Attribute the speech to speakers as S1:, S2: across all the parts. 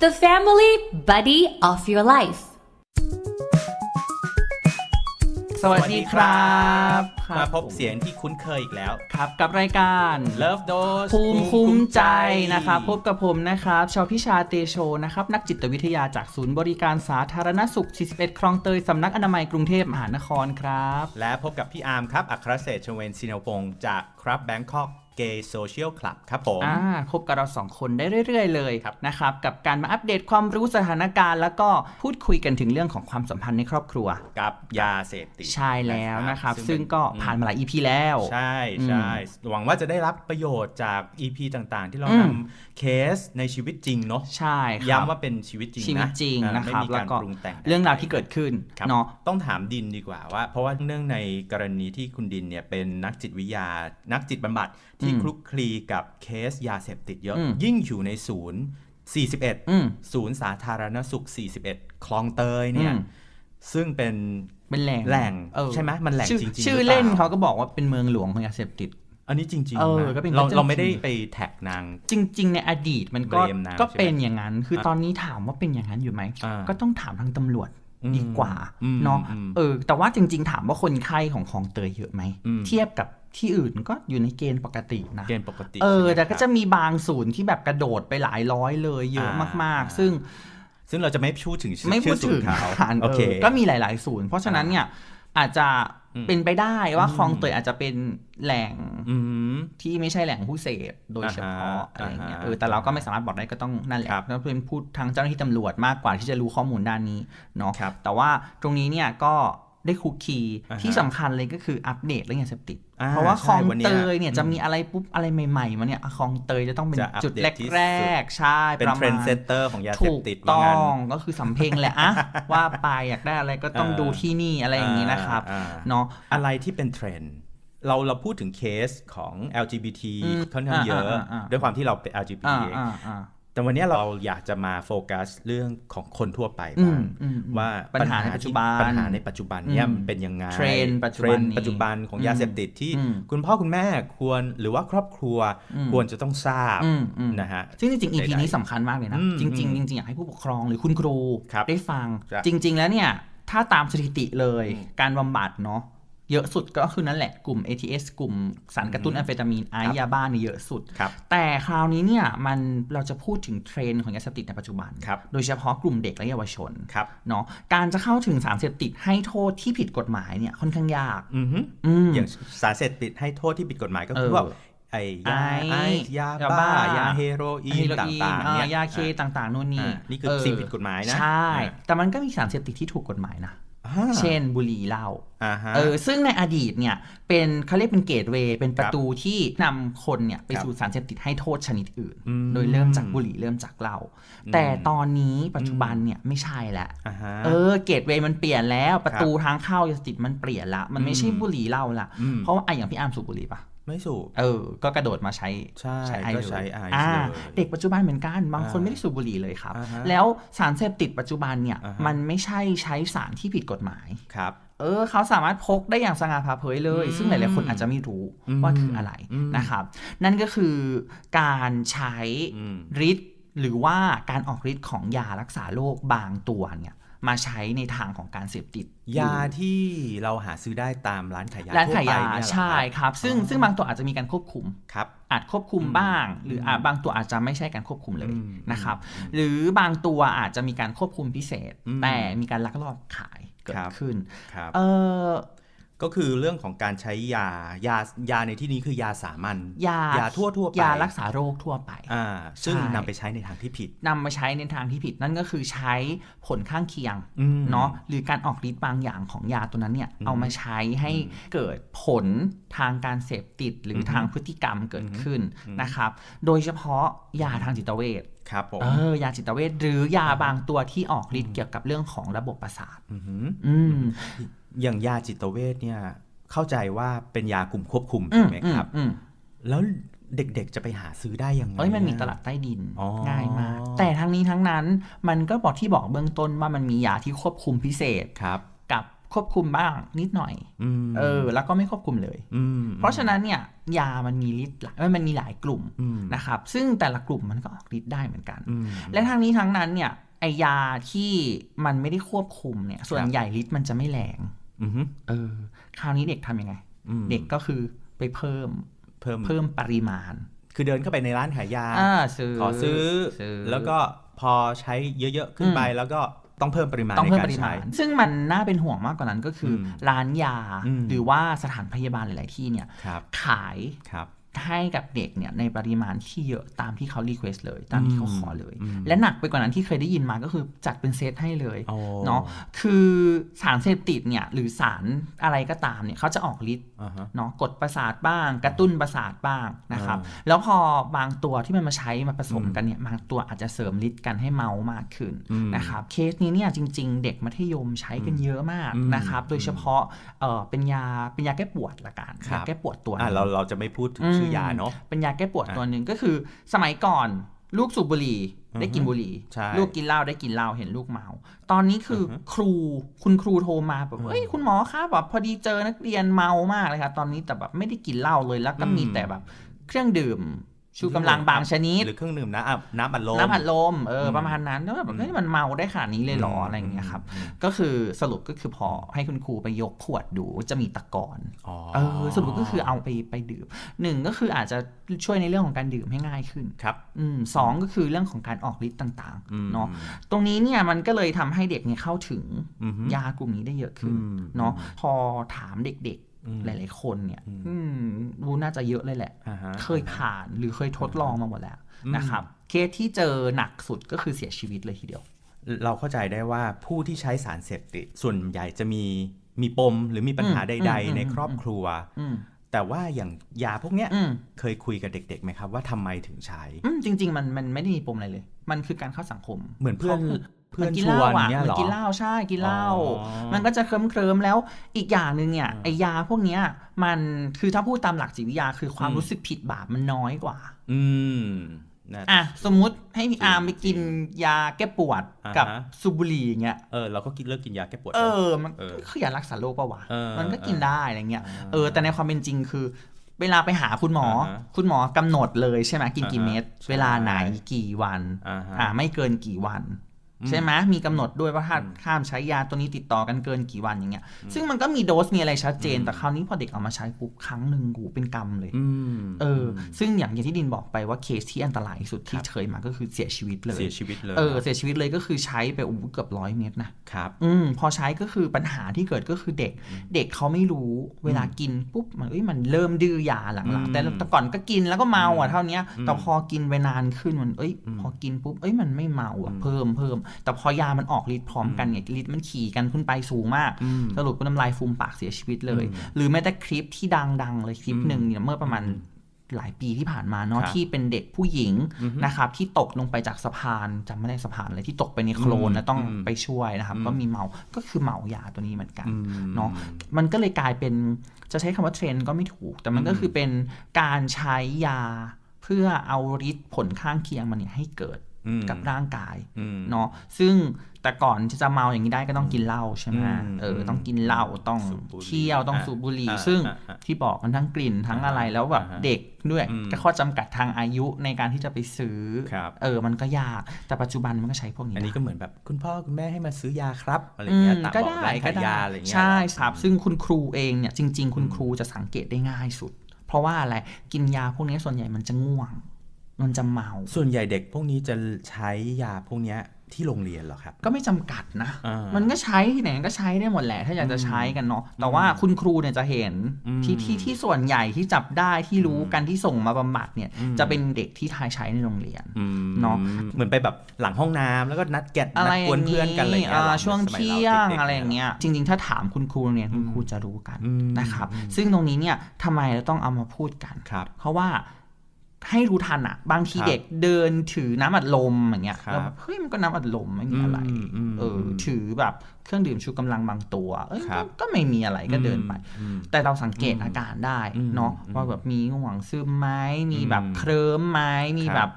S1: the family buddy of your life.
S2: สวัสดีครับ
S3: มาพบเสียงที่คุ้นเคยอีกแล้ว
S2: ครับกับรายการ
S3: Love Dose
S2: ภูมิคุ้มใจนะครับ พบกับผมนะครับชาวพิชาเตโชนะครับ นักจิตวิทยาจากศูนย์บริการสาธารณสุข 41 คลองเตย สำนักอนามัยกรุงเทพมหานครครับ
S3: และพบกับพี่อาร์มครับ อัครเศรษฐ์ชเวนซินวงศ์จากครับ Bangkok Gay Social Club ครับผม
S2: อ่าพบกับเราสองคนได้เรื่อย ๆ เลย
S3: ครับ
S2: นะครับกับการมาอัปเดตความรู้สถานการณ์ แล้วก็พูดคุยกันถึงเรื่องของความสัมพันธ์ในครอบครัว
S3: กับยาเสพติด
S2: ใช่แล้วนะครับ ซึ่ง
S3: เป็น
S2: ก็ผ่านมาหลาย EP แล้ว
S3: ใช่ใช่หวังว่าจะได้รับประโยชน์จาก EP ต่างๆ ที่เรา
S2: อืม
S3: นำเคสในชีวิตจริงเนาะ
S2: ใช่ครับ
S3: ย้ำว่าเป็นชีวิตจริงนะ
S2: ชีวิตจริง
S3: อ่า
S2: นะครับ
S3: ไม่มี
S2: แล้
S3: กาวร
S2: ก็
S3: ปรุงแต่ง
S2: เรื่องราวที่เกิดขึ้น
S3: ครับ
S2: เนาะ
S3: ต้องถามดินดีกว่าว่า เพราะว่าเนื่องในกรณีที่คุณดินเนี่ยเป็นนักจิตวิทยานักจิตบำบัด ที่
S2: อืม
S3: คลุกคลีกับเคสยาเสพติดเยอะ
S2: อืม
S3: ยิ่งอยู่ในศูนย์ 41
S2: อืม
S3: ศูนย์สาธารณสุข 41 คลองเตยเนี่ย
S2: อืม
S3: ซึ่งเป็น
S2: เป็นแหล่ง
S3: แหล่ง
S2: เออ
S3: ใช่ไหมมันแหล่ง
S2: ชื่อ
S3: จริงๆ
S2: ชื่อ
S3: หรือเปล่า
S2: เล่นเขาก็บอกว่าเป็นเมืองหลวงของยาเสพติด
S3: อันนี้จริง
S2: เออ
S3: ๆนะ
S2: ก็เป็น
S3: เรา
S2: เจ้า
S3: เราไม่ได้
S2: จริง
S3: ไปแท็กนาง
S2: จริง ๆ ในอดีตมันก็
S3: เบรมนาง
S2: ก็
S3: ใช่ไหม
S2: เป็นอย่างนั้น คือ
S3: อะ
S2: ตอนนี้ถามว่าเป็นอย่างนั้นอยู่ไหม
S3: อ่า
S2: ก็ต้องถามทางตำรวจ
S3: อืม
S2: ดีกว่า
S3: อืม
S2: เนาะ
S3: อืม
S2: เออ แต่ว่าจริง ๆ ถามว่าคนไข้ของคลองเตยเยอะไหม
S3: อืม
S2: เทียบกับ ที่อื่นก็อยู่ในเกณฑ์ปกตินะ
S3: เกณฑ์ปกติ
S2: เออ
S3: ใช่ไหม
S2: แต่ก็
S3: ค
S2: จะ
S3: รับ
S2: มีบางศูนย์ที่แบบกระโดดไปหลายร้อยเลยเยอะ
S3: อ่ามา
S2: ก
S3: อ่า
S2: ๆซึ่ง
S3: ซึ่งเราจะไม่พูดถึงชื่อ
S2: ไม่พูด
S3: ชื่อศู
S2: ถึ
S3: น
S2: ง
S3: ย์เขา
S2: ฐาน
S3: โอเค
S2: เออก็มีหลาย ๆ ศูนย์ เพราะฉะนั้นเนี่ยอาจจะ
S3: อืม
S2: เป็นไปได้ว่าคลองเตยอาจจะเป็นแหล่ง
S3: อืม
S2: ที่ไม่ใช่แหล่งผู้เสพโดยเฉพาะ
S3: อ่าฮะ
S2: อะไรอย่างเงี้ย
S3: อ่าฮะ
S2: เออแต่เราก็ไม่สามารถบอกได้ก็ต้องนั่นแหละ
S3: ครับ
S2: แล้วเป็นพูดทางเจ้าหน้าที่ตำรวจมากกว่าที่จะรู้ข้อมูลด้านนี้เนาะ
S3: ครับ
S2: แต่ว่าตรงนี้เนี่ยก็ ได้คุกคี
S3: อ่าฮะ
S2: ที่สำคัญเลยก็คืออัปเดตเรื่องยาเสพติด
S3: อ่า
S2: เพราะว่าคลอง
S3: ใช่วันเนี้
S2: เต
S3: ย
S2: ยเนี่ยจะมีอะไรปุ๊บอะไรใหม่ๆมาเนี่ยคลองเตยจะต้องเป็น
S3: จะอัป
S2: จุด
S3: เดตที่สุด
S2: แรกๆใช่
S3: เป็น
S2: ประ
S3: เทร
S2: มานณ
S3: ด์เซตเตอร์ของยาเส
S2: ถู
S3: พ
S2: ก
S3: ติด
S2: ต้
S3: ว่า
S2: อ
S3: งั้น
S2: งก็คือสำเพ็งแหละอะว่าไปอยากได้อะไรก็ต้อง
S3: อ่า
S2: ดูที่นี่อะไรอย่างนี้นะครับ
S3: อ่า
S2: เนาะ
S3: อะไรที่เป็นเทรนด์เราเราพูดถึงเคสของ LGBT
S2: อืม
S3: ค่อนข้างเยอะ
S2: อ่าอ่าอ่า
S3: ด้วยความที่เราเป็น LGBT
S2: อ่า
S3: เอง
S2: อ่าอ่า
S3: แต่วันนี้เราอยากจะมาโฟกัสเรื่องของคนทั่วไป
S2: อื
S3: บ้ามง
S2: อืม
S3: ว่า
S2: ปัญหาในปัจจุบัน
S3: ปัญหาในปัจจุบันเนี่ย
S2: อืม
S3: มันเป็นยังไง
S2: เทรนด์ปัจจุบัน
S3: เทรด์
S2: นี้
S3: ปัจจุบันของยาเสพติดที่
S2: อืม
S3: คุณพ่อคุณแม่ควรหรือว่าครอบครัว
S2: อืม
S3: ควรจะต้องทราบ
S2: อืมอืม
S3: นะฮะ
S2: ซึ่งจริงๆ EP
S3: ใดๆ
S2: นี้สำคัญมากเลยนะ
S3: อืม
S2: จริง
S3: อืม
S2: ๆจริงๆอยากให้ผู้ปกครองหรือคุณครู
S3: ครับ
S2: ได้ฟัง
S3: ครับ
S2: จริง ๆ แล้วเนี่ยถ้าตามสถิติเลย
S3: อืม
S2: การบำบัดเนาะ เยอะสุดก็คือนั่นแหละกลุ่ม ATS กลุ่มสารกระตุ้นแอมเฟตามีนไอ
S3: ครับ
S2: ซ์ยาบ้าเนี่ยเยอะสุด
S3: ครับ
S2: แต่คราวนี้เนี่ยมันเราจะพูดถึงเทรนด์ของยาเสพติดในปัจจุบัน
S3: ครับ
S2: โดยเฉพาะกลุ่มเด็กและเยาวชน
S3: ครับ
S2: เนาะการจะเข้าถึงสารเสพติดให้โทษที่ผิดกฎหมายเนี่ยค่อนข้างยาก
S3: อือฮึ
S2: อืม
S3: อย่างสารเสพติดให้โทษที่ผิดกฎหมายก็คือ
S2: เออ
S3: ว่าไอ้ยา
S2: ไอซ์
S3: ไอซ์ยายาบ้า
S2: บ้าย
S3: ยาเฮโรอีน
S2: เฮโร
S3: ต่
S2: อีนา
S3: งๆ
S2: อ่า
S3: เนี่ย
S2: ยาเคต่างๆนู่นนี่
S3: อ่านี่คือ
S2: เสิ่
S3: งผิดกฎหมายนะ
S2: ใช่
S3: อ่า
S2: แต่มันก็มีสารเสพติดที่ถูกกฎหมายนะ
S3: อ่า
S2: เช่นบุหรี่เหล้า
S3: อ่าฮะ
S2: เออซึ่งในอดีตเนี่ยเป็นเขาเรียกเป็นเกตเวย์เป็นประตูที่นำคนเนี่ยไป
S3: ครับ
S2: สู่สารเสพติดให้โทษชนิดอื่น
S3: อืม
S2: โดยเริ่มจากบุหรี่เริ่มจากเหล้า
S3: อืม
S2: แต่ตอนนี้ปัจจุบันเนี่ยไม่ใช่แล้ว
S3: อ่าฮะ
S2: เออเกตเวย์มันเปลี่ยนแล้วประตูทางเข้ายาเสพติดมันเปลี่ยนละ มันไม่ใช่
S3: อืม
S2: บุหรี่เหล้าละ
S3: อืม
S2: เพราะว่าไอะอย่างพี่อาร์มสูบบุหรี่ปะ
S3: ไม่สูบ
S2: เออ ก็กระโดดมาใช้
S3: ใช่
S2: ไอ
S3: ก็
S2: เลย
S3: ใช้ไอซ์
S2: อ่า
S3: เลย
S2: เด็กปัจจุบันเหมือนกันบางคน
S3: อ่า
S2: ไม่ได้สูบบุหรี่เลยครับ
S3: อ่าฮะ
S2: แล้วสารเสพติดปัจจุบันเนี่ย
S3: อ่าฮะ
S2: มันไม่ใช่ใช้สารที่ผิดกฎหมาย
S3: ครับ
S2: เออเขาสามารถพกได้อย่างสง่าผ่าเผยเลย
S3: อืม
S2: ซึ่งหลายๆคนอาจจะไม่รู้
S3: อืม
S2: ว่าคืออะไร
S3: อืม
S2: นะครับ นั่นก็คือการใช้
S3: อืม
S2: ฤทธิ์หรือว่าการออกฤทธิ์ของยารักษาโรคบางตัวเนี่ย มาใช้ในทางของการเสพติด
S3: ยาที่เราหาซื้อได้ตามร้านขายยา
S2: ร้านขายยา
S3: ทั่วไปเนี่ยเหรอ
S2: ใช่ครับ ซึ่ง
S3: อ๋อ
S2: ซึ่งบางตัวอาจจะมีการควบคุม
S3: ครับ
S2: อาจควบคุม
S3: อืม
S2: บ้าง หรืออาจบางตัวอาจจะไม่ใช่การควบคุมเลย
S3: อืม
S2: นะครับ
S3: อืม
S2: หรือบางตัวอาจจะมีการควบคุมพิเศษ
S3: อืม
S2: แต่มีการลักลอบขายเกิ
S3: ครั
S2: ด
S3: บ
S2: ขึ้น
S3: ครับ
S2: เออ
S3: ก็คือเรื่องของการใช้ยายายาในที่นี้คือยาสามัญ
S2: ยายา
S3: ทั่วทั่วๆไป
S2: ยารักษาโรคทั่วไป
S3: อ่าซึ่ง
S2: ใช่
S3: นำไปใช้ในทางที่ผิด
S2: นำมาใช้ในทางที่ผิดนั่นก็คือใช้ผลข้างเคียง
S3: อืม
S2: เนาะหรือการออกฤทธิ์บางอย่างของยาตัวนั้นเนี่ย
S3: อืม
S2: เอามาใช้ให้เกิดผลทางการเสพติดหรืออ
S3: ม
S2: ทางพฤติกรรมเกิดขึ้น
S3: อืม
S2: นะครับ โดยเฉพาะยาทางจิตเวช
S3: ครับผม
S2: เออยาจิตเวชหรือยาบางตัวที่ออกฤทธิ์เกี่ยวกับเรื่องของระบบประสาท
S3: อหือ
S2: อืม
S3: อย่างยาจิตเวชเนี่ยเข้าใจว่าเป็นยากลุ่มควบคุม
S2: อื
S3: ถู
S2: ม
S3: กไหมครับ
S2: อืม
S3: แล้วเด็กๆจะไปหาซื้อได้ยังไง
S2: เอ้ยมันมี
S3: อะ
S2: ตลาดใต้ดิน
S3: อ๋อ
S2: ง่ายมาก แต่ทั้งนี้ทั้งนั้นมันก็บอกที่บอกเบื้องต้นว่ามันมียาที่ควบคุมพิเศษ
S3: ครับ
S2: กับควบคุมบ้างนิดหน่อย
S3: อืม
S2: เออ แล้วก็ไม่ควบคุมเลย
S3: อืม
S2: เพราะฉะนั้นเนี่ย ยามันมีฤทธิ์หลายมันมีหลายกลุ่ม
S3: อืม
S2: นะครับ ซึ่งแต่ละกลุ่มมันก็ออกฤทธิ์ได้เหมือนกัน
S3: อืม
S2: และทั้งนี้ทั้งนั้นเนี่ยไอยาที่มันไม่ได้ควบคุมเนี่ย ส่วน
S3: ครับ
S2: ใหญ่ฤทธิ์มันจะไม่แรง
S3: อืม
S2: เออ คราวนี้เด็กทำยังไง
S3: อืม
S2: เด็กก็คือไปเพิ่ม
S3: เพิ่ม
S2: เพิ่มปริมาณ
S3: คือเดินเข้าไปในร้านขายยา
S2: อ่าซื้อ
S3: ขอซื้อ
S2: ซื้อ
S3: แล้วก็พอใช้เยอะ ๆ ขึ้น
S2: อืม
S3: ไปแล้วก็ต้องเพิ่มปริมาณ
S2: ต้อง
S3: ใน
S2: เพิ่ม
S3: กา
S2: ป
S3: ร
S2: ริมา
S3: ใช้
S2: ณซึ่งมันน่าเป็นห่วงมากกว่านั้นก็คืออ
S3: ม
S2: ร้านยา
S3: อืม
S2: หรือว่าสถานพยาบาลหลาย ๆ ที่เนี่ย
S3: ครับ
S2: ขาย
S3: ครับ
S2: ให้กับเด็กเนี่ยในปริมาณที่เยอะตามที่เขารีเควสเลย ตามที่เขาขอเลย
S3: อืม
S2: และหนักไปกว่านั้นที่เคยได้ยินมาก็คือจัดเป็นเซตให้เลย
S3: โอ้
S2: เนาะคือสารเสพติดเนี่ยหรือสารอะไรก็ตามเนี่ยเขาจะออกฤทธิ์
S3: อ่าฮะ
S2: เนาะกดประสาทบ้าง กระตุ้นประสาทบ้างนะครับ
S3: อ่า
S2: แล้วพอบางตัวที่มันมาใช้มาผสม
S3: อืม
S2: กันเนี่ยบางตัวอาจจะเสริมฤทธิ์กันให้เมามากขึ้น
S3: อืม
S2: นะครับเคสนี้เนี่ยจริง ๆ เด็กมัธยมใช้กันเยอะมาก
S3: อืม
S2: นะครับโดยเฉพาะเออเป็นยาเป็นยาแก้ปวดละกัน
S3: ครับ
S2: ยาแก้ปวดตัวห
S3: อ่า
S2: นึ่ง
S3: เราเราจะไม่พูดถึงชื่อยาเนาะ
S2: เป็นยาแก้ปวด
S3: อะ
S2: ตัวหนึ่งก็คือ สมัยก่อนลูกสูบบุหรี่ได้กิน
S3: อือฮึ
S2: บุหรี่
S3: ใช่
S2: ลูกกินเหล้าได้กินเหล้าเห็นลูกเมา ตอนนี้คืออ
S3: อฮึ
S2: ครูคุณครูโทรมาแบบ
S3: อืม
S2: เฮ้ยคุณหมอครับแบบพอดีเจอนักเรียนเมามากเลยครับตอนนี้แต่แบบไม่ได้กินเหล้าเลยแล้วก็
S3: อืม
S2: มีแต่แบบ เครื่องดื่ม ชูกำลังบางชนิด
S3: หรือเครื่องดื่มน้ำอะน้ำอัดลม
S2: น้ำอัดลมเอออ
S3: ม
S2: ประมาณนั้นแล้วแบบ
S3: อืม
S2: เฮ้ยมันเมาได้ขนาดนี้เลยเหรออะไรอย่างเงี้ยครับ
S3: อืม
S2: ก็คือสรุปก็คือพอให้คุณครูไปยกขวดดูจะมีตะกอน
S3: อ๋อ
S2: เออสรุปก็คือเอาไปไปดื่มหนึ่งก็คืออาจจะช่วยในเรื่องของการดื่มให้ง่ายขึ้น
S3: ครับ
S2: อืมสองก็คือเรื่องของการออกฤทธิ์ต่าง
S3: อืม
S2: ๆเนาะตรงนี้เนี่ยมันก็เลยทำให้เด็กเนี่ยเข้าถึง
S3: อือฮึ
S2: ยากลุ่มนี้ได้เยอะขึ้น
S3: อืม
S2: เนาะพอถามเด็ก
S3: อืม
S2: ๆ หลายๆคนเนี่ย
S3: อืม
S2: อืมรู้น่าจะเยอะเลยแหละ
S3: อ่าฮะ
S2: เคยผ่านหรือเคยทดลองมาหมดแล้ว
S3: อืม
S2: นะครับ เคสที่เจอหนักสุดก็คือเสียชีวิตเลยทีเดียว
S3: เราเข้าใจได้ว่าผู้ที่ใช้สารเสพติดส่วนใหญ่จะมีมีปมหรือมีปัญหา
S2: อืม
S3: ใด
S2: อืม
S3: ๆในครอบครัว
S2: อืม
S3: แต่ว่าอย่างยาพวกเนี้ย
S2: อืม
S3: เคยคุยกับเด็กๆไหมครับ ว่าทำไมถึงใช้
S2: อืมจริง ๆ มันมันไม่ได้มีปมอะไรเลย มันคือการเข้าสังคม
S3: เหมือนเพื่อน
S2: ขา
S3: เพื่อน
S2: มักิน
S3: ช
S2: เห
S3: ว
S2: ล้านอะ
S3: เนี่ย
S2: มัน
S3: เหรอ
S2: กินเหล้าใช่กินเหล้า
S3: อ๋อ
S2: มันก็จะเคลิ้มเคลิมๆแล้วอีกอย่างหนึ่งเนี่ยไอยาพวกเนี้ยมันคือถ้าพูดตามหลักจิตวิทยาคือความ
S3: อืม
S2: รู้สึกผิดบาปมันน้อยกว่า
S3: อืมนะ
S2: อะสมมุติให้พี่อาร์มไปกินยาแก้ปวด
S3: อ่าฮะ
S2: กับสูบบุหรี่อย่างเงี้ย
S3: เออเราก็กินเลิกกินยาแก้ปวด
S2: เออ มัน
S3: เออ
S2: คืออยารักษาโรคปะวะ
S3: เออ
S2: มันก็กินได้อะไรเงี้ย
S3: อ่า
S2: เออ แต่ในความเป็นจริงคือ เวลาไปหาคุณหมอ
S3: อ่าฮะ
S2: คุณหมอกำหนดเลยใช่ไหมกินกี่
S3: อ่าฮะ
S2: เม็ด
S3: ใช่
S2: เวลาไหนกี่วัน
S3: อ่าฮะ
S2: อ่าไม่เกินกี่วัน
S3: อืม
S2: ใช่ไหมมีกำหนดด้วยว่าถ้า
S3: อืม
S2: ข้ามใช้ยาตัวนี้ติดต่อกันเกินกี่วันอย่างเงี้ย ซึ่งมันก็มีโดสมีอะไรชัดเจน แต่คราวนี้พอเด็กเอามาใช้ปุ๊บครั้งหนึ่งกูเป็นกรรมเลย
S3: อืม
S2: เออ ซึ่งอย่างอย่างที่ดินบอกไปว่าเคสที่อันตรายที่สุดที่
S3: ครับ
S2: เคยมาก็คือเสียชีวิตเลย
S3: เสียชีวิตเลย
S2: เออ เสียชีวิตเลยก็คือใช้ไปอู้เกือบร้อยเม็ดนะ
S3: ครับ
S2: อืม พอใช้ก็คือปัญหาที่เกิดก็คือเด็ก เด็กเขาไม่รู้เวลากินปุ๊บมันเอ้ยมันเริ่มดื้อยาหลัง
S3: อืม
S2: ๆแต่แต่ก่อนก็กินแล้วก็เมาอะเท่าเนี้ย
S3: อืม
S2: แต่พอกินไปนานขึ้นมันเอ้ย
S3: อืม
S2: พอกินปุ๊บเอ้ยมันไม่เมาอะ
S3: อืม
S2: เพิ่มเพิ่มแต่พอยามันออกฤทธิ์พร้อมกันเนี่ยฤทธิ์มันขี่กันขึ้นไปสูงมาก
S3: อืม
S2: สรุปก็น้ำลายฟูมปากเสียชีวิตเลย
S3: อืม
S2: หรือแม้แต่คลิปที่ดังๆเลยคลิปหนึ่งเนี่ยเมื่อประมาณหลายปีที่ผ่านมาเนาะ
S3: ครับ
S2: ที่เป็นเด็กผู้หญิง
S3: อือฮึ
S2: นะครับที่ตกลงไปจากสะพานจำไม่ได้สะพานเลยที่ตกไปในโคลน
S3: อืม
S2: แล้วต้อง
S3: อืม
S2: ไปช่วยนะครับ
S3: อืม
S2: ก็มีเมาก็คือเมายาตัวนี้เหมือนกัน
S3: อืม
S2: เนาะมันก็เลยกลายเป็นจะใช้คำว่าเทรนด์ก็ไม่ถูก แต่มันก็
S3: อืม
S2: คือเป็นการใช้ยาเพื่อเอาฤทธิ์ผลข้างเคียงมันเนี่ยให้เกิด
S3: อืม
S2: กับร่างกาย
S3: อืม
S2: เนาะซึ่งแต่ก่อนที่จะเมาอย่างนี้ได้ก็ต้องกินเหล้าใช่ไหม
S3: อืม
S2: เออต้องกินเหล้าต้อง
S3: สูบบุหรี่
S2: เที่ยวต้อง
S3: อะ
S2: สูบบุหรี่
S3: อะ
S2: ซึ่ง
S3: อะอะ
S2: ที่บอกมันทั้งกลิ่นทั้งอะไรแล้วแบบ
S3: อ่าฮะ
S2: เด็กด้วย
S3: อืม
S2: ก็ข้อจำกัดทางอายุในการที่จะไปซื้อ
S3: ครับ
S2: เออมันก็ยากแต่ปัจจุบันมันก็ใช้พวกนี้
S3: อันนี้
S2: ได้
S3: ก็เหมือนแบบคุณพ่อคุณแม่ให้มาซื้อยาครับอะไร
S2: อื
S3: เงี้ย
S2: ม
S3: ตาม
S2: ก็
S3: บอก
S2: ได้
S3: ร้าน
S2: ก็
S3: ขาย
S2: ได้
S3: ยาอะไรเงี้ย
S2: ใช่
S3: เหอ
S2: ครับซึ่งคุณครูเองเนี่ยจริง ๆ คุณครูจะสังเกตได้ง่ายสุด เพราะว่าอะไรกินยาพวกนี้ส่วนใหญ่มันจะง่วง มันจะเมา
S3: ส่วนใหญ่เด็กพวกนี้จะใช้ยาพวกเนี้ยที่โรงเรียนเหรอครับ
S2: ก็ไม่จำกัดนะ
S3: อ่ามั
S2: มันก็ใช้ที่ไหนก็ใช้ได้หมดแหละ ถ้าอยากจะใช้กันเนาะ แต่ว่าคุณครูเนี่ยจะเห็น
S3: อืม
S2: ที่ที่ที่ส่วนใหญ่ที่จับได้ที่รู้กันที่ส่งมาบำบัดเนี่ย
S3: อืม
S2: จะเป็นเด็กที่ทายใช้ในโรงเรียน
S3: อืม
S2: เนาะ
S3: เหมือนไปแบบหลังห้องน้ำแล้วก็นัดแกะ
S2: อะ
S3: นั
S2: ไร
S3: ด
S2: อก
S3: วน
S2: ย่าง
S3: เพื่อนกันอะไรเงี้ย
S2: อ่า
S3: หรอ
S2: ช่วง
S3: สมั
S2: เที่
S3: ร
S2: ยง
S3: ด็กๆ
S2: อะไรอย่างเงี้ย จริง ๆ ถ้าถามคุณครูโรงเรียนคุณครูจะรู้กัน
S3: อืม
S2: นะครับ ซึ่งตรงนี้เนี่ยทำไมเราต้องเอามาพูดกัน
S3: ครับ
S2: เพราะว่า ให้รู้ทันอะบางที
S3: ครับ
S2: เด็กเดินถือน้ำอัดลมอย่างเงี้ย
S3: ครับ
S2: แล้วแบบเฮ้ยมันก็น้ำอัดลมไม่มีอะไร
S3: อืมอืม
S2: เอออ
S3: ม
S2: ถือแบบเครื่องดื่มชูกำลังบางตัวเอ้ย
S3: ครับ
S2: ก็ก็ไม่มีอะไรก็เดินไป
S3: อืม
S2: แต่เราสังเกต
S3: อืม
S2: อาการได้
S3: อืม
S2: เนาะ
S3: อืม
S2: ว่าแบบมีง่วงซึมไหมมีแบบ
S3: อืม
S2: เคลิ้มไหมมี
S3: ครับ
S2: แบบ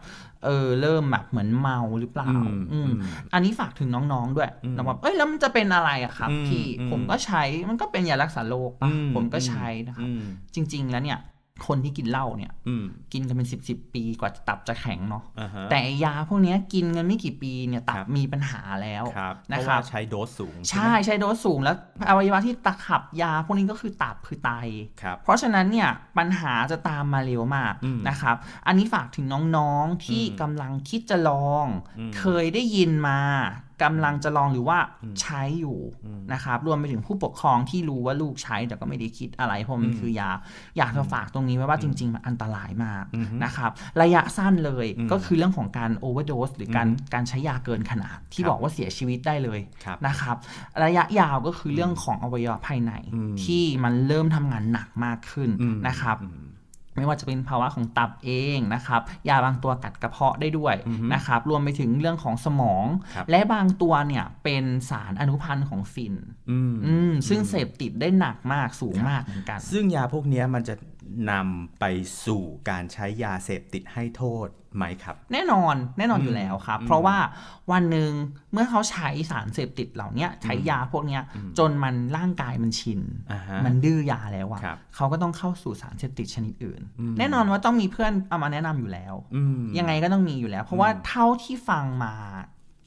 S2: เออเริ่มแบบเหมือนเมาหรือเปล่า
S3: อืม
S2: อืม
S3: อืม
S2: อันนี้ฝากถึงน้องๆด้วย
S3: อืม
S2: นะว่าเอ้ยแล้วมันจะเป็นอะไรอะครับ
S3: อืม
S2: พี่
S3: อืม
S2: ผมก็ใช้มันก็เป็นยารักษาโรคปะ
S3: อื
S2: ผมก็ใช้นะครับ
S3: อืม
S2: จริง ๆ แล้วเนี่ย คนที่กินเหล้าเนี่ย
S3: อืม
S2: กินกันเป็นสิบสิบปีกว่าตับจะแข็งเนาะ
S3: อ่าฮะ
S2: แต่ไอ้ยาพวกเนี้ยกินกันไม่กี่ปีเนี่ยตับ
S3: ครับ
S2: มีปัญหาแล้ว
S3: ครับเพ
S2: นะ
S3: ราะ
S2: ครั
S3: ว่า
S2: บ
S3: ใช้โดสสูง
S2: ใช่
S3: ไหม
S2: ใช้โดสสูงแล้วอวัยวะที่ตะขับยาพวกนี้ก็คือตับคือไต
S3: ครับ
S2: เพราะฉะนั้นเนี่ยปัญหาจะตามมาเร็วมาก
S3: อืม
S2: นะครับ อันนี้ฝากถึงน้องๆที่
S3: อืม
S2: กำลังคิดจะลอง
S3: อืม
S2: เคยได้ยินมา กำลังจะลองหรือว่า
S3: อืม
S2: ใช้อยู่
S3: อืม
S2: นะครับ รวมไปถึงผู้ปกครองที่รู้ว่าลูกใช้แต่ก็ไม่ได้คิดอะไรเพราะมัน
S3: อืม
S2: คือยา อยากจะฝากตรงนี้ไว้ว่าจริง ๆ มันอันตรายมาก
S3: อือฮึ
S2: นะครับ ระยะสั้นเลย
S3: อืม
S2: ก็คือเรื่องของการโอเวอร์โดสหรือการ
S3: อืม
S2: การใช้ยาเกินขนาด ที่
S3: ครับ
S2: บอกว่าเสียชีวิตได้เลย
S3: ครับ
S2: นะครับ ระยะยาวก็คือเรื่องของอวัยวะภายใน
S3: อืม
S2: ที่มันเริ่มทำงานหนักมากขึ้น
S3: อืม
S2: นะครับ
S3: อืม
S2: ไม่ว่าจะเป็นภาวะของตับเองนะครับ ยาบางตัวกัดกระเพาะได้ด้วย
S3: อือฮึ
S2: นะครับ รวมไปถึงเรื่องของสมอง
S3: ครับ
S2: และบางตัวเนี่ยเป็นสารอนุพันธ์ของฟิน
S3: อืม
S2: อืมซึ่งเสพติดได้หนักมากสูงมากเหมือนกัน
S3: ซึ่งยาพวกเนี้ยมันจะ นำไปสู่การใช้ยาเสพติดให้โทษไหมครับ
S2: แน่นอนแน่นอน
S3: อืม
S2: อยู่แล้วครับ
S3: อืม
S2: เพราะว่าวันหนึ่งเมื่อเขาใช้สารเสพติดเหล่าเนี้ยใช้ยาพวกเนี้ย
S3: อืม
S2: จนมันร่างกายมันชิน
S3: อ่าฮะ
S2: มันดื้อยาแล้วอะ
S3: ครับ
S2: เขาก็ต้องเข้าสู่สารเสพติดชนิดอื่น
S3: อืม
S2: แน่นอนว่าต้องมีเพื่อนเอามาแนะนำอยู่แล้ว
S3: อืม
S2: ยังไงก็ต้องมีอยู่แล้ว เพราะว่า
S3: อืม
S2: เท่าที่ฟังมา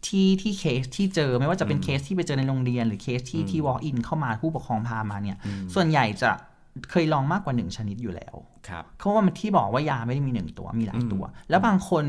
S2: ที่ที่เคสที่เจอไม่ว่าจะเป็น
S3: อืม
S2: เคสที่ไปเจอในโรงเรียน หรือเคสที่
S3: อืม
S2: ที่ walk in เข้ามาผู้ปกครองพามาเนี่ย
S3: อืม
S2: ส่วนใหญ่จะ เคยลองมากกว่าหนึ่งชนิดอยู่แล้ว
S3: ครับ
S2: เพราะว่ามันที่บอกว่ายาไม่ได้มีหนึ่งตัวมีหลาย
S3: อืม
S2: ตัว แล้วบางคน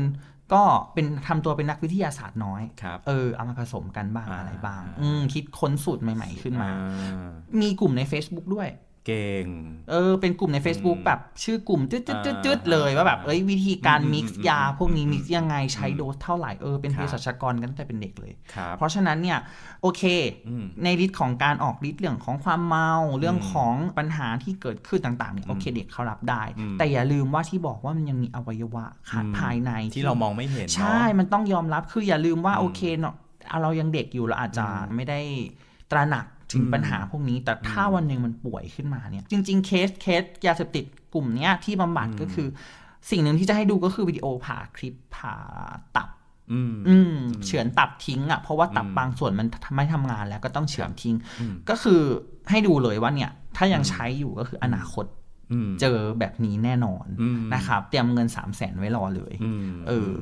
S2: ก็เป็นทำตัวเป็นนักวิทยาศาสตร์น้อย
S3: ครับ
S2: เออเอามาผสมกันบ้าง
S3: อ่า
S2: อะไรบ้าง
S3: อ่า
S2: อืมคิดค้นสูตรใหม่ ๆ ขึ้นมา
S3: อ่า
S2: มีกลุ่มใน Facebook ด้วย
S3: เก่ง
S2: เออ เป็นกลุ่มใน Facebook
S3: อืม
S2: แบบชื่อกลุ่มจืดจืดจืด
S3: อ่า
S2: จืดเลยว่าแบบเอ้ยวิธีการ
S3: อืม
S2: มิก
S3: อื
S2: ซ์
S3: ม
S2: ยา
S3: อืม
S2: พวกนี้
S3: อืม
S2: มิกซ์ยังไงใช้
S3: อืม
S2: โดสเท่าไหร่เออเป็น
S3: ค
S2: เภ
S3: รับ
S2: สัชกรกันตั้งแต่เป็นเด็กเลย
S3: ครับ
S2: เพราะฉะนั้นเนี่ยโอเค
S3: อืม
S2: ในฤทธิ์ของการออกฤทธิ์เรื่องของความเมาเรื่องของปัญหาที่เกิดขึ้นต่างๆเนี่ย
S3: อืม
S2: โอเคเด็กเขารับได้
S3: อืม
S2: แต่อย่าลืมว่าที่บอกว่ามันยังมีอวัยวะขาด
S3: อืม
S2: ภายใน
S3: ที่เรามองไม่เห็นเนอะ
S2: ใช่มันต้องยอมรับคืออย่าลืมว่า
S3: อืม
S2: โอเคเนาะเอาเรายังเด็กอยู่เราอาจจะ
S3: อืม
S2: ไม่ได้ตระหนัก ถึง
S3: อืม
S2: ปัญหาพวกนี้ แต่ถ้า
S3: อืม
S2: วันหนึ่งมันป่วยขึ้นมาเนี่ย จริง ๆ เคสเคสยาเสพติดกลุ่มเนี้ยที่บำบัด
S3: อืม
S2: ก็คือ สิ่งหนึ่งที่จะให้ดูก็คือวิดีโอผ่าคลิปผ่าตับ
S3: อืม
S2: อืมเฉือนตับทิ้งอะเพราะว่าตับ
S3: อืม
S2: บางส่วนมันไม่ทำงานแล้วก็ต้องเฉือนทิ้ง
S3: อืม
S2: ก็คือให้ดูเลยว่าเนี่ย ถ้ายัง
S3: อืม
S2: ใช้อยู่ก็คืออนาคต
S3: อืม
S2: เจอแบบนี้แน่นอน
S3: อืม
S2: นะครับ เตรียมเงิน 3 0 0แสนไว้รอเลย
S3: อืม
S2: เออ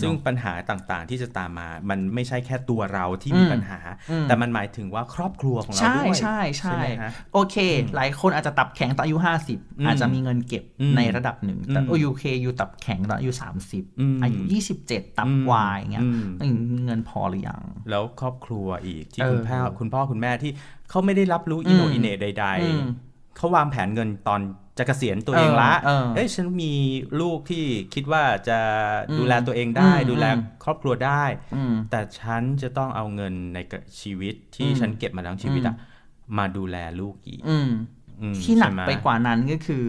S3: ซึ่งปัญหาต่างๆที่จะตามมา มันไม่ใช่แค่ตัวเราที่มี
S2: อืม
S3: ปัญหา
S2: อืม
S3: แต่มันหมายถึงว่าครอบครัวของเรา
S2: ใช่
S3: ด้วย
S2: ใช่ใช่
S3: ไหมฮะ
S2: โอเค หลายคนอาจจะตับแข็งตอนอายุ
S3: อืม
S2: 50 อาจจะมีเงินเก็บ
S3: อืม
S2: ในระดับหนึ่ง แต่
S3: อืม
S2: โอยูเคอยู่ตับแข็งตอนอายุ
S3: อืม
S2: 30 อายุ 27 ตับ
S3: อืม
S2: วายอย่างเงี้ย
S3: อืม
S2: เอ้ยมีเงินพอหรือยัง
S3: แล้วครอบครัวอีกที่
S2: เออ
S3: คุณพ่อคุณพ่อคุณแม่ที่เขาไม่ได้รับรู้อินโน
S2: อืม
S3: อินเนใด
S2: อืม
S3: ๆ เขาวางแผนเงินตอนจะเกษียณตัวเองละ
S2: เออเออ
S3: เอ้ยฉันมีลูกที่คิดว่าจะ
S2: อืม
S3: ดูแลตัวเองได้
S2: อืม
S3: ดูแล
S2: อืม
S3: ครอบครัวได้
S2: อืม
S3: แต่ฉันจะต้องเอาเงินในชีวิตที่
S2: อืม
S3: ฉันเก็บมาทั้งชีวิตอะมาดูแลลูกอีก
S2: อืม
S3: อืม
S2: ที่หนัก
S3: ใช่ม
S2: ไปกว่านั้นก็คือ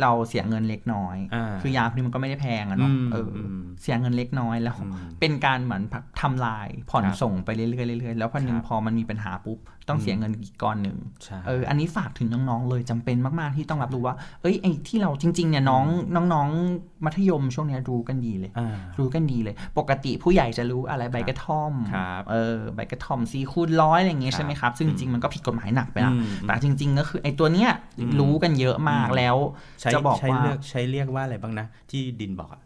S2: เราเสียเงินเล็กน้อย
S3: อ่า
S2: คือยาพวกนี้มันก็ไม่ได้แพงอะเนาะ
S3: อืม
S2: เอออ
S3: ม
S2: เสียเงินเล็กน้อยแล้ว
S3: อืม
S2: เป็นการเหมือนทำลายผ่อน
S3: ครับ
S2: ส่งไปเรื่อยๆเรื่อยๆแล้วพอหนึ่ง
S3: ครับ
S2: พอมันมีปัญหาปุ๊บต้องเสียเงินอีกก้อนหนึ่ง
S3: ใช่
S2: เอออันนี้ฝากถึงน้องๆเลยจำเป็นมากๆที่ต้องรับรู้ว่า เอ้ยไอ้ที่เราจริงๆเนี่ยน้องน้องๆมัธยมช่วงเนี้ยรู้กันดีเลย
S3: อ่า
S2: รู้กันดีเลย ปกติผู้ใหญ่จะรู้อะไรใบกระท่อม
S3: ครับ
S2: เออใบกระท่อมซีคูณร้อยอะไรอย่างเงี้ย
S3: ครับ
S2: ใช่ไหมครับซึ่งจริงๆมันก็ผิดกฎหมายหนักไปละ
S3: อืม
S2: แต่จริง ๆ ก็คือไอ้ตัวเนี้ย
S3: อืม
S2: รู้กันเยอะมาก
S3: อืม
S2: แล้ว
S3: ใช้
S2: จะบอก
S3: ใช้
S2: ว่า
S3: เลือกใช้เรียกว่าอะไรบ้างนะ ที่ดินบอกอะ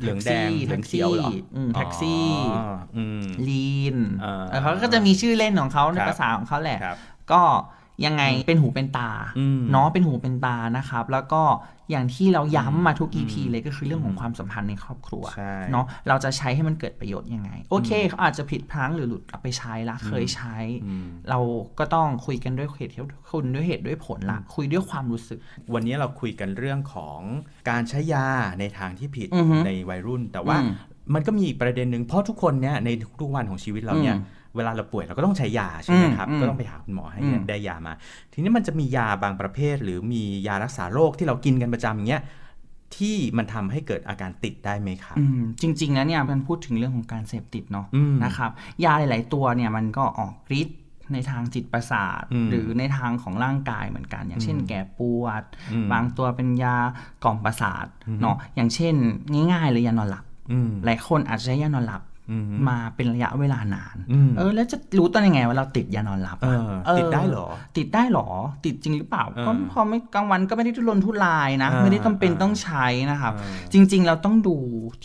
S3: เหลืองแดงเหลื
S2: แท็
S3: อง
S2: ก
S3: เขี
S2: ซี่
S3: ยวเหรอ
S2: อืมแท็กซี่
S3: อ๋ออืม
S2: ลีน
S3: อ่า
S2: เออเขาก็จะมีชื่อเล่นของเขาใน
S3: ครับ
S2: ภาษาของเขาแหละ
S3: ครับ
S2: ก็ ยังไงเป็นหูเป็นตา
S3: อืม
S2: เนาะเป็นหูเป็นตานะครับ แล้วก็อย่างที่เราย้ำมาทุก
S3: อืม
S2: EP เลยก็คือเรื่องของความสัมพันธ์ในครอบครัว
S3: ใช่
S2: เนาะเราจะใช้ให้มันเกิดประโยชน์ยังไง โอเคเขาอาจจะผิดพลั้งหรือหลุดเอาไปใช้ละเคยใช้
S3: อืม
S2: เราก็ต้องคุยกันด้วยเหตุคุณด้วยเหตุด้วยผลละคุยด้วยความรู้สึก
S3: วันนี้เราคุยกันเรื่องของการใช้ยาในทางที่ผิด
S2: อือฮึ
S3: ในวัยรุ่น แต่ว่า
S2: อืม
S3: มันก็มีอีกประเด็นหนึ่งเพราะทุกคนเนี่ยในทุกๆวันของชีวิตเราเนี่ย
S2: อืม
S3: เวลาเราป่วยเราก็ต้องใช้ยาใช่ไหมครับ
S2: อืม
S3: ก็ต้องไปหาคุณหมอให้
S2: อืม
S3: ได้ยามา ทีนี้มันจะมียาบางประเภท หรือมียารักษาโรคที่เรากินกันประจำอย่างเงี้ยที่มันทำให้เกิดอาการติดได้ไหมครับ
S2: อืมจริงๆแล้วเนี่ยมันพูดถึงเรื่องของการเสพติดเนาะ
S3: อืม
S2: นะครับ ยาหลาย ๆ ตัวเนี่ยมันก็ออกฤทธิ์ในทางจิตประสาท
S3: อืม
S2: หรือในทางของร่างกายเหมือนกัน อย่างเช่น
S3: อืม
S2: แก้ปวด
S3: อืม
S2: บางตัวเป็นยากล่อมประสาท
S3: อืม
S2: เนาะอย่างเช่น ง่ายๆเลยยานอนหลับ
S3: อืม
S2: หลายคนอาจจะใช้ยานอนหลับ
S3: อื ม
S2: มาเป็นระยะเวลานาน
S3: อืม
S2: เออ แล้วจะรู้ตอนยังไงว่าเราติดยานอนหลับ
S3: เอ
S2: อะ
S3: อติดได้เหรอ
S2: ติดได้เหรอ ติดจริงหรือเปล่า
S3: เออ
S2: ก็พอไม่กลางวันก็ไม่ได้ทุรนทุรายนะ
S3: เออ
S2: ไม่ได้จำเป็น
S3: เออ
S2: ต้องใช้นะครับ
S3: เออ
S2: จริง ๆ เราต้องดู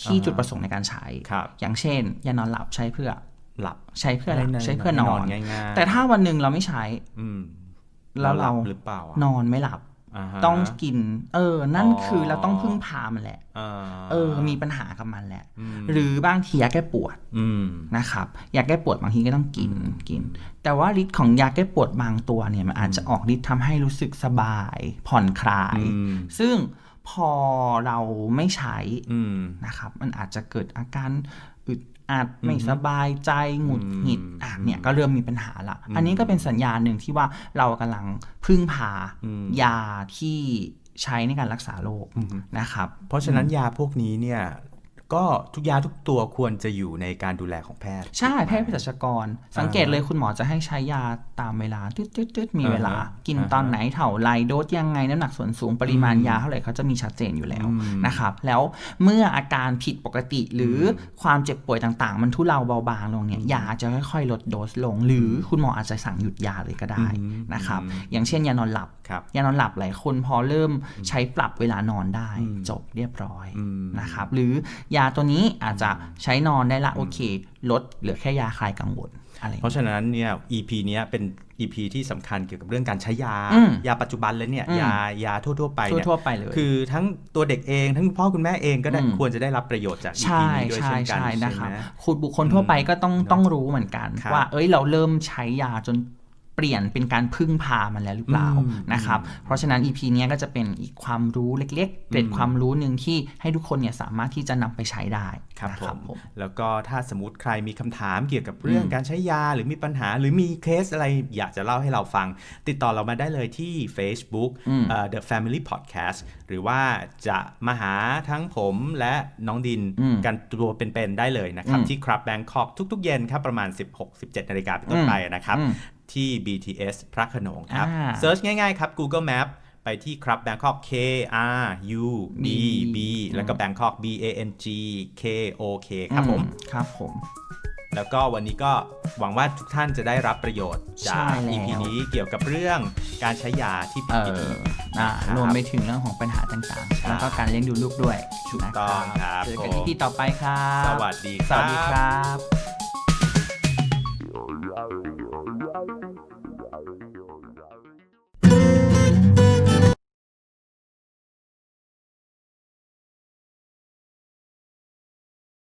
S2: ที่
S3: เออ
S2: จุดประสงค์ในการใช้
S3: ครับ
S2: อย่างเช่น ยานอนหลับใช้เพื่อ
S3: หลับ
S2: ใช้เพื่อหลับ
S3: ให้
S2: ใช้เพื่อนอน
S3: ง่ายๆ
S2: แต่ถ้าวันหนึ่งเราไม่ใช้
S3: อืม
S2: แล้วเรา
S3: หบหรือเปล่าอะ
S2: นอนไม่หลับา
S3: ฮะ
S2: ต้องกิน เออ นั่น
S3: อ๋อ
S2: คือเราต้องพึ่งพามันแหละ
S3: อ่า
S2: เออ มีปัญหากับมันแหละ
S3: อืม
S2: หรือบางทียาแก้ปวด
S3: อืม
S2: นะครับ ยาแก้ปวดบางทีก็ต้องกินกิน แต่ว่าฤทธิ์ของยาแก้ปวดบางตัวเนี่ยมันอาจจะออกฤทธิ์ทำให้รู้สึกสบาย ผ่อนคลาย
S3: อืม
S2: ซึ่งพอเราไม่ใช้
S3: อืม
S2: นะครับ มันอาจจะเกิดอาการอึดอัดไม่สบายใจหงุดหงิด
S3: อืม
S2: อะ เนี่ยก็เริ่มมีปัญหาละ อันนี้ก็เป็นสัญญาณหนึ่งที่ว่าเรากำลังพึ่งพา
S3: อืม
S2: ยาที่ใช้ในการรักษาโรค
S3: อืม
S2: นะครับ
S3: เพราะฉะนั้นยาพวกนี้เนี่ย ก็ทุกยาทุกตัวควรจะอยู่ในการดูแลของแพทย์
S2: ใช่แพทย์เภสัชกร สังเกตเลยคุณหมอจะให้ใช้ยาตามเวลาตืดตืดตืดมีเวลา
S3: อ่าฮะ
S2: กิน
S3: อ่าฮะ
S2: ตอนไหนเท่าไรโดสยังไงน้ำหนักส่วนสูงปริมาณยาเท่าไหร่เขาจะมีชัดเจนอยู่แล้ว
S3: อืม
S2: นะครับ แล้วเมื่ออาการผิดปกติหรืออความเจ็บป่วยต่างๆ มันทุเลาเบาบางลงเนี่ยยาจะค่อยๆ ลดโดสลง หรือคุณหมออาจจะสั่งหยุดยาเลยก็ได้
S3: อืม
S2: นะครับ
S3: อืม
S2: อย่างเช่นยานอนหลับ
S3: ครับ
S2: ยานอนหลับหลายคนพอเริ่มใช้ปรับเวลานอนได้
S3: อืม
S2: จบเรียบร้อย
S3: อืม
S2: นะครับหรือยาตัวนี้อาจจะใช้นอนได้ละโอเค ลดเหลือแค่ยาคลายกังวลอะไรอย่าง
S3: เพ
S2: เงี้ย
S3: ราะฉะนั้นเนี่ย EP เนี้ยเป็น EP ที่สำคัญเกี่ยวกับเรื่องการใช้ยา
S2: อืม
S3: ยาปัจจุบันเลยเนี่ย
S2: อืม
S3: ยายาทั่วๆไปเนี่ย
S2: ทั่วๆไปเลย
S3: คือทั้งตัวเด็กเองทั้งคุณพ่อคุณแม่เองก็ได้
S2: อืม
S3: ควรจะได้รับประโยชน์จาก EP
S2: ใช่
S3: นี้ด้วย
S2: ใช่
S3: เช่นกัน
S2: ใช่
S3: ใช่
S2: นะครับ
S3: ไหม
S2: คุณบุคคลทั่วไปก็ต้อง
S3: เนอะ
S2: ต้องรู้เหมือนกัน
S3: ครับ
S2: ว่าเอ้ยเราเริ่มใช้ยาจน เปลี่ยนเป็นการพึ่งพามันแล้วหรือเปล่า
S3: อืม
S2: นะครับ เพราะฉะนั้น EP เนี้ยก็จะเป็นอีกความรู้เล็กๆเกร็ด
S3: อืม
S2: ความรู้หนึ่งที่ให้ทุกคนเนี่ยสามารถที่จะนำไปใช้ได้
S3: ครับ
S2: นะ
S3: ผมแล้วก็ถ้าสมมติใครมีคำถามเกี่ยวกับเรื่อง
S2: อืม
S3: การใช้ยาหรือมีปัญหา หรือมีเคสอะไรอยากจะเล่าให้เราฟัง ติดต่อเรามาได้เลยที่ Facebook
S2: อืม
S3: เอ่อ The Family Podcast หรือว่าจะมาหาทั้งผมและน้องดิน
S2: อืม
S3: กันตัวเป็นๆได้เลยนะครับ
S2: อืม
S3: ที่ครับแบงคอกทุกๆ เย็นครับประมาณ 16-17นาฬิกาเป็นต้นไปนะครับ
S2: อืม
S3: ที่ BTS พระโขนงครับ
S2: อ่า
S3: เซิร์ชง่ายๆครับ Google Map ไปที่ครับ Bangkok K R U B B แล้วก็ Bangkok B A N G K O K ครับผม
S2: อืครับผม
S3: แล้วก็วันนี้ก็หวังว่าทุกท่านจะได้รับประโยชน์จา
S2: ใช่
S3: ก
S2: แล้ว
S3: EP นี้เกี่ยวกับเรื่องการใช้ยาที่ผิ
S2: เอ
S3: ดวิ
S2: อ
S3: ธี
S2: อ่า
S3: ครับ
S2: รวมไปถึงเรื่องของปัญหาต่างๆ แล้วก็การเลี้ยงดูลูกด้วย
S3: ถูกต้อง
S2: นะครับเจอกัน
S3: ผม
S2: ที่ต่อไปครับ
S3: สวัสดี
S2: สวัสดีครับ